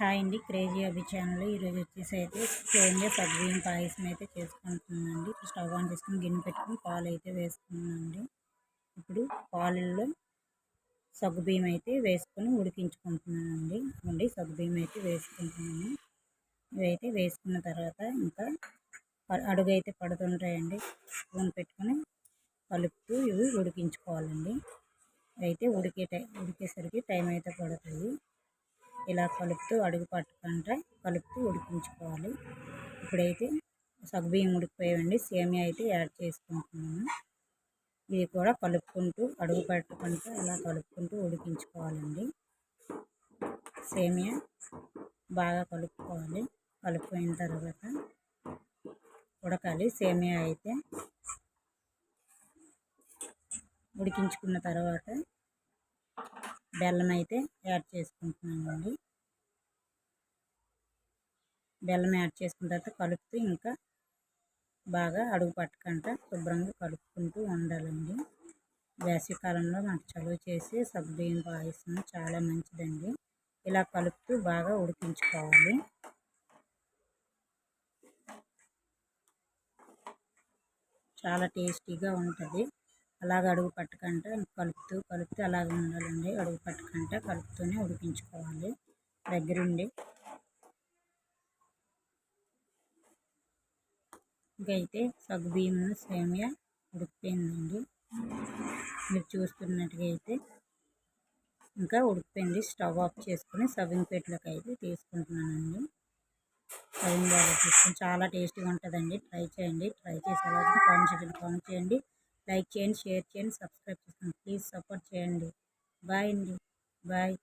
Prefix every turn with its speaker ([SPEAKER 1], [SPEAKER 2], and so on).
[SPEAKER 1] Hi అండి. Crazy అభి channel ఈరోజు వచ్చేసి అయితే సేమ్గా సగ్గుబియ్యం పాయసం అయితే చేసుకుంటున్నానండి. స్టవ్ ఆన్ చేసుకుని గిన్నె పెట్టుకుని పాలు అయితే వేసుకున్నానండి. ఇప్పుడు పాలల్లో సగ్గుబియ్యం అయితే వేసుకొని ఉడికించుకుంటున్నానండి. అండి సగ్గుబియ్యం అయితే వేసుకుంటున్నాను. ఇవైతే వేసుకున్న తర్వాత ఇంకా అడుగు అయితే పడుతుంటాయండి. స్పూన్ పెట్టుకొని కలుపుతూ ఇవి ఉడికించుకోవాలండి. అయితే ఉడికే టైం ఉడికేసరికి టైం అయితే పడుతుంది. ఇలా కలుపుతూ అడుగు పట్టకుండా కలుపుతూ ఉడికించుకోవాలి. ఇప్పుడైతే సగ్గుబియ్యం ఉడికిపోయాయండి సేమియా అయితే యాడ్ చేసుకుంటున్నాను. ఇది కూడా కలుపుకుంటూ అడుగు పట్టుకుంటూ ఇలా కలుపుకుంటూ ఉడికించుకోవాలండి. సేమియా బాగా కలుపుకోవాలి. కలుపుకున్న తర్వాత ఉడకాలి. సేమియా అయితే ఉడికించుకున్న తర్వాత బెల్లం అయితే యాడ్ చేసుకుంటున్నామండి బెల్లం యాడ్ చేసుకున్న తర్వాత కలుపుతూ ఇంకా బాగా అడుగు పట్టకుండా శుభ్రంగా కలుపుకుంటూ ఉండాలండి. వేసవికాలంలో మనకు చలువ చేసి సగ్గుబియ్యం పాయసం చాలా మంచిదండి. ఇలా కలుపుతూ బాగా ఉడికించుకోవాలి. చాలా టేస్టీగా ఉంటుంది. అలాగ అడుగు పట్టకుండా కలుపుతూ కలుపుతూ అలాగే ఉండాలండి. అడుగు పట్టకుండా కలుపుతూనే ఉడికించుకోవాలి. దగ్గరుండి ఇంకైతే సగ్గుబియ్యం సేమియా ఉడికిపోయిందండి. మీరు చూస్తున్నట్టుగా అయితే ఇంకా ఉడికిపోయింది. స్టవ్ ఆఫ్ చేసుకుని సవింగ్ ప్లేట్లోకి అయితే తీసుకుంటున్నానండి. సవింగ్ బాగా తీసుకుని చాలా టేస్టీగా ఉంటుందండి. ట్రై చేయండి. ట్రై చేసే వాళ్ళకి కామెంట్ చేయండి కామెంట్ చేయండి. లైక్ చేయండి షేర్ చేయండి సబ్స్క్రైబ్ చేసుకోండి ప్లీజ్ సపోర్ట్ చేయండి. బాయ్ అండి. బాయ్.